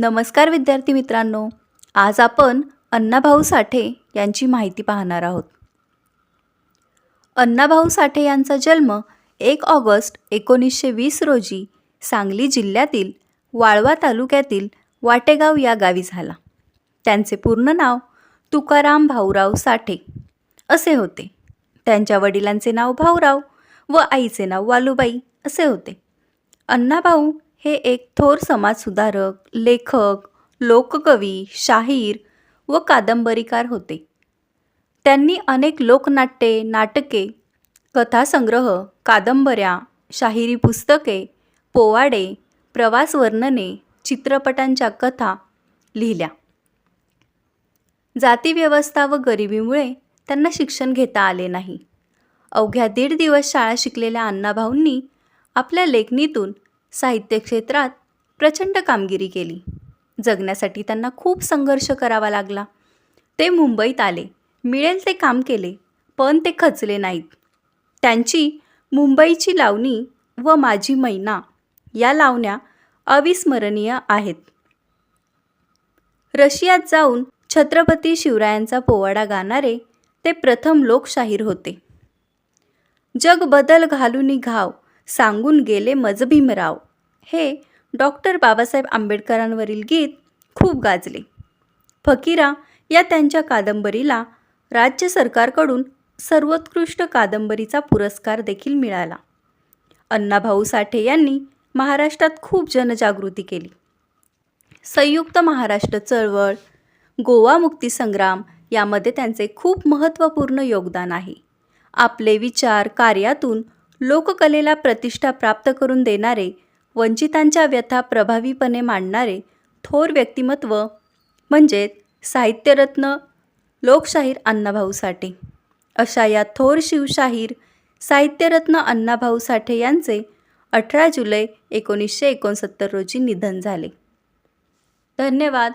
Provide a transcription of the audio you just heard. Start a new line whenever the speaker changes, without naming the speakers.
नमस्कार विद्यार्थी मित्रांनो आज आपण अण्णाभाऊ साठे यांची माहिती पाहणार आहोत. अण्णाभाऊ साठे यांचा जन्म एक ऑगस्ट एकोणीसशे वीस रोजी सांगली जिल्ह्यातील वाळवा तालुक्यातील वाटेगाव या गावी झाला. त्यांचे पूर्ण नाव तुकाराम भाऊराव साठे असे होते. त्यांच्या वडिलांचे नाव भाऊराव व आईचे नाव वालुबाई असे होते. अण्णाभाऊ हे एक थोर समाजसुधारक लेखक लोककवी शाहीर व कादंबरीकार होते. त्यांनी अनेक लोकनाट्ये नाटके कथासंग्रह कादंबऱ्या शाहिरी पुस्तके पोवाडे प्रवास वर्णने चित्रपटांच्या कथा लिहिल्या. जातीव्यवस्था व गरिबीमुळे त्यांना शिक्षण घेता आले नाही. अवघ्या दीड दिवस शाळा शिकलेल्या अण्णाभाऊंनी आपल्या लेखणीतून साहित्य क्षेत्रात प्रचंड कामगिरी केली. जगण्यासाठी त्यांना खूप संघर्ष करावा लागला. ते मुंबईत आले. मिळेल ते काम केले पण ते खचले नाहीत. त्यांची मुंबईची लावणी व माझी मैना या लावण्या अविस्मरणीय आहेत. रशियात जाऊन छत्रपती शिवरायांचा पोवाडा गाणारे ते प्रथम लोकशाहीर होते. जग बदल घालूनी घाव सांगून गेले मज भीमराव हे डॉक्टर बाबासाहेब आंबेडकरांवरील गीत खूप गाजले. फकीरा या त्यांच्या कादंबरीला राज्य सरकारकडून सर्वोत्कृष्ट कादंबरीचा पुरस्कार देखील मिळाला. अण्णाभाऊ साठे यांनी महाराष्ट्रात खूप जनजागृती केली. संयुक्त महाराष्ट्र चळवळ गोवा मुक्तीसंग्राम यामध्ये त्यांचे खूप महत्त्वपूर्ण योगदान आहे. आपले विचार कार्यातून लोककलेला प्रतिष्ठा प्राप्त करून देणारे वंचितांच्या व्यथा प्रभावीपणे मांडणारे थोर व्यक्तिमत्व म्हणजेच साहित्यरत्न लोकशाहीर अण्णाभाऊ साठे. अशा या थोर शिवशाहीर साहित्यरत्न अण्णाभाऊ साठे यांचे अठरा जुलै एकोणीसशे एकोणसत्तर रोजी निधन झाले. धन्यवाद.